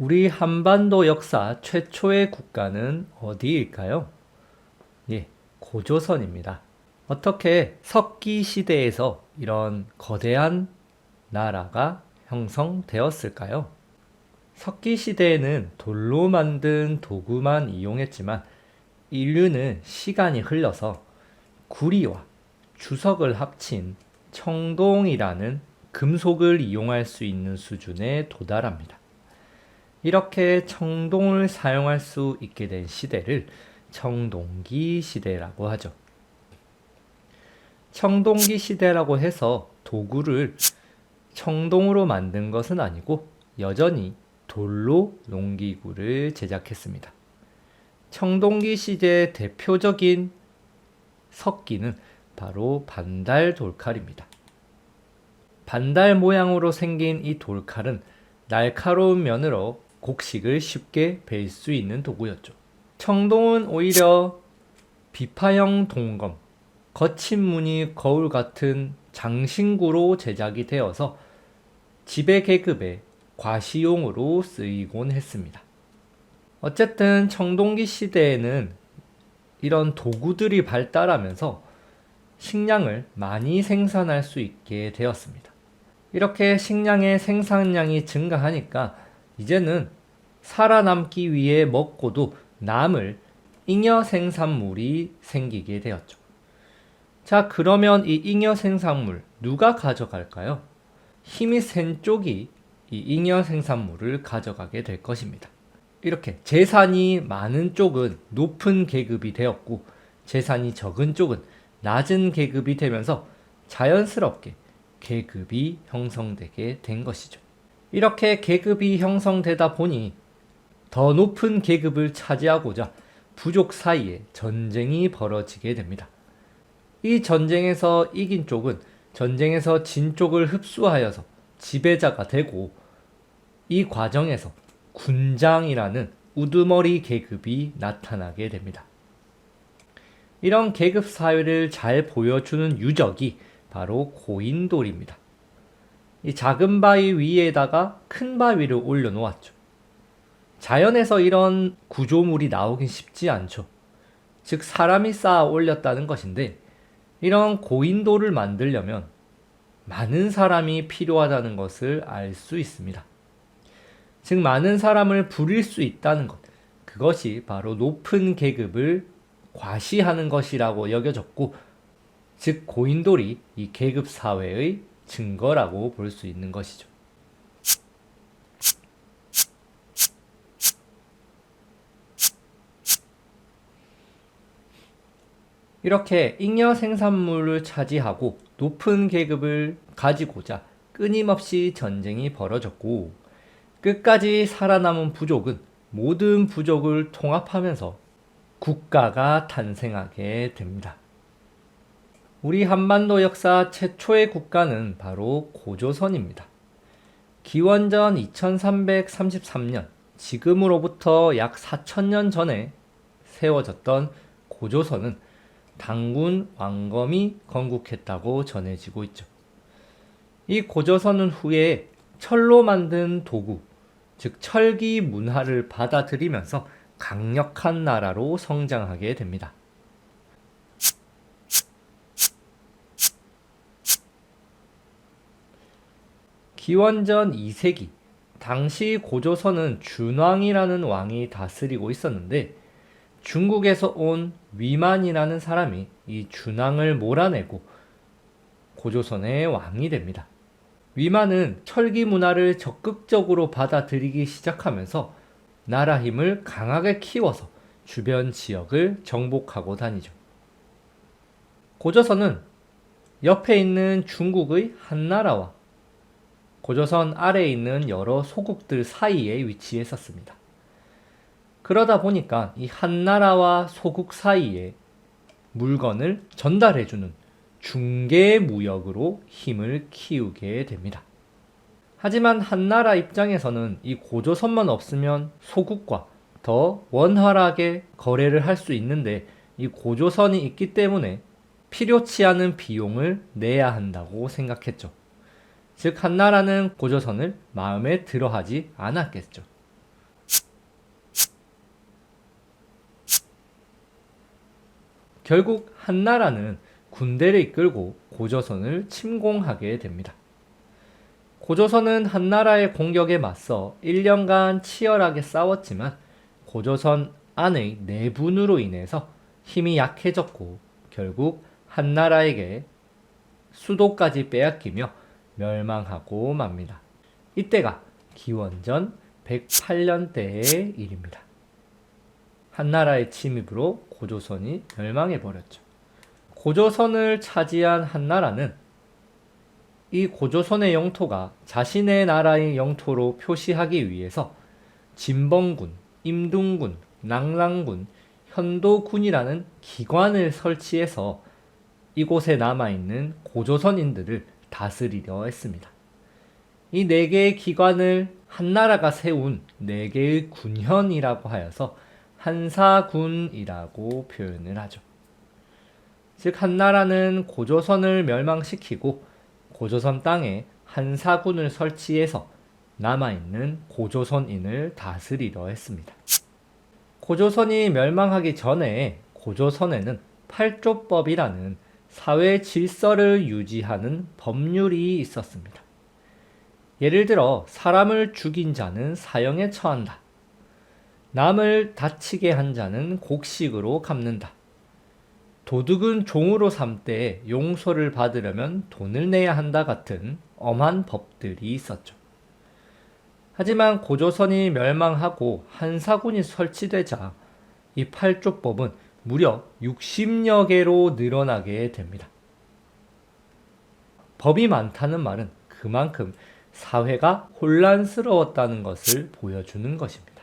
우리 한반도 역사 최초의 국가는 어디일까요? 예, 고조선입니다. 어떻게 석기 시대에서 이런 거대한 나라가 형성되었을까요? 석기 시대에는 돌로 만든 도구만 이용했지만 인류는 시간이 흘러서 구리와 주석을 합친 청동이라는 금속을 이용할 수 있는 수준에 도달합니다. 이렇게 청동을 사용할 수 있게 된 시대를 청동기 시대라고 하죠. 청동기 시대라고 해서 도구를 청동으로 만든 것은 아니고 여전히 돌로 농기구를 제작했습니다. 청동기 시대의 대표적인 석기는 바로 반달 돌칼입니다. 반달 모양으로 생긴 이 돌칼은 날카로운 면으로 곡식을 쉽게 벨수 있는 도구였죠. 청동은 오히려 비파형 동검, 거친 무늬 거울 같은 장신구로 제작이 되어서 지배 계급의 과시용으로 쓰이곤 했습니다. 어쨌든 청동기 시대에는 이런 도구들이 발달하면서 식량을 많이 생산할 수 있게 되었습니다. 이렇게 식량의 생산량이 증가하니까 이제는 살아남기 위해 먹고도 남을 잉여 생산물이 생기게 되었죠. 자, 그러면 이 잉여 생산물 누가 가져갈까요? 힘이 센 쪽이 이 잉여 생산물을 가져가게 될 것입니다. 이렇게 재산이 많은 쪽은 높은 계급이 되었고 재산이 적은 쪽은 낮은 계급이 되면서 자연스럽게 계급이 형성되게 된 것이죠. 이렇게 계급이 형성되다 보니 더 높은 계급을 차지하고자 부족 사이에 전쟁이 벌어지게 됩니다. 이 전쟁에서 이긴 쪽은 전쟁에서 진 쪽을 흡수하여서 지배자가 되고 이 과정에서 군장이라는 우두머리 계급이 나타나게 됩니다. 이런 계급 사회를 잘 보여주는 유적이 바로 고인돌입니다. 이 작은 바위 위에다가 큰 바위를 올려놓았죠. 자연에서 이런 구조물이 나오긴 쉽지 않죠. 즉, 사람이 쌓아 올렸다는 것인데, 이런 고인돌을 만들려면 많은 사람이 필요하다는 것을 알 수 있습니다. 즉, 많은 사람을 부릴 수 있다는 것. 그것이 바로 높은 계급을 과시하는 것이라고 여겨졌고, 즉, 고인돌이 이 계급 사회의 증거라고 볼 수 있는 것이죠. 이렇게 잉여 생산물을 차지하고 높은 계급을 가지고자 끊임없이 전쟁이 벌어졌고 끝까지 살아남은 부족은 모든 부족을 통합하면서 국가가 탄생하게 됩니다. 우리 한반도 역사 최초의 국가는 바로 고조선입니다. 기원전 2333년, 지금으로부터 약 4000년 전에 세워졌던 고조선은 당군 왕검이 건국했다고 전해지고 있죠. 이 고조선은 후에 철로 만든 도구, 즉 철기 문화를 받아들이면서 강력한 나라로 성장하게 됩니다. 기원전 2세기 당시 고조선은 준왕이라는 왕이 다스리고 있었는데 중국에서 온 위만이라는 사람이 이 준왕을 몰아내고 고조선의 왕이 됩니다. 위만은 철기 문화를 적극적으로 받아들이기 시작하면서 나라 힘을 강하게 키워서 주변 지역을 정복하고 다니죠. 고조선은 옆에 있는 중국의 한나라와 고조선 아래에 있는 여러 소국들 사이에 위치했었습니다. 그러다 보니까 이 한나라와 소국 사이에 물건을 전달해주는 중개 무역으로 힘을 키우게 됩니다. 하지만 한나라 입장에서는 이 고조선만 없으면 소국과 더 원활하게 거래를 할 수 있는데 이 고조선이 있기 때문에 필요치 않은 비용을 내야 한다고 생각했죠. 즉 한나라는 고조선을 마음에 들어하지 않았겠죠. 결국 한나라는 군대를 이끌고 고조선을 침공하게 됩니다. 고조선은 한나라의 공격에 맞서 1년간 치열하게 싸웠지만 고조선 안의 내분으로 인해서 힘이 약해졌고 결국 한나라에게 수도까지 빼앗기며 멸망하고 맙니다. 이때가 기원전 108년대의 일입니다. 한나라의 침입으로 고조선이 멸망해 버렸죠. 고조선을 차지한 한나라는 이 고조선의 영토가 자신의 나라의 영토로 표시하기 위해서 진범군, 임둥군, 낭랑군, 현도군이라는 기관을 설치해서 이곳에 남아있는 고조선인들을 다스리려 했습니다. 이 네 개의 기관을 한나라가 세운 네 개의 군현이라고 하여서 한사군이라고 표현을 하죠. 즉 한나라는 고조선을 멸망시키고 고조선 땅에 한사군을 설치해서 남아있는 고조선인을 다스리려 했습니다. 고조선이 멸망하기 전에 고조선에는 팔조법이라는 사회 질서를 유지하는 법률이 있었습니다. 예를 들어 사람을 죽인 자는 사형에 처한다. 남을 다치게 한 자는 곡식으로 갚는다. 도둑은 종으로 삼때 용서를 받으려면 돈을 내야 한다 같은 엄한 법들이 있었죠. 하지만 고조선이 멸망하고 한사군이 설치되자 이 팔조법은 무려 60여 개로 늘어나게 됩니다. 법이 많다는 말은 그만큼 사회가 혼란스러웠다는 것을 보여주는 것입니다.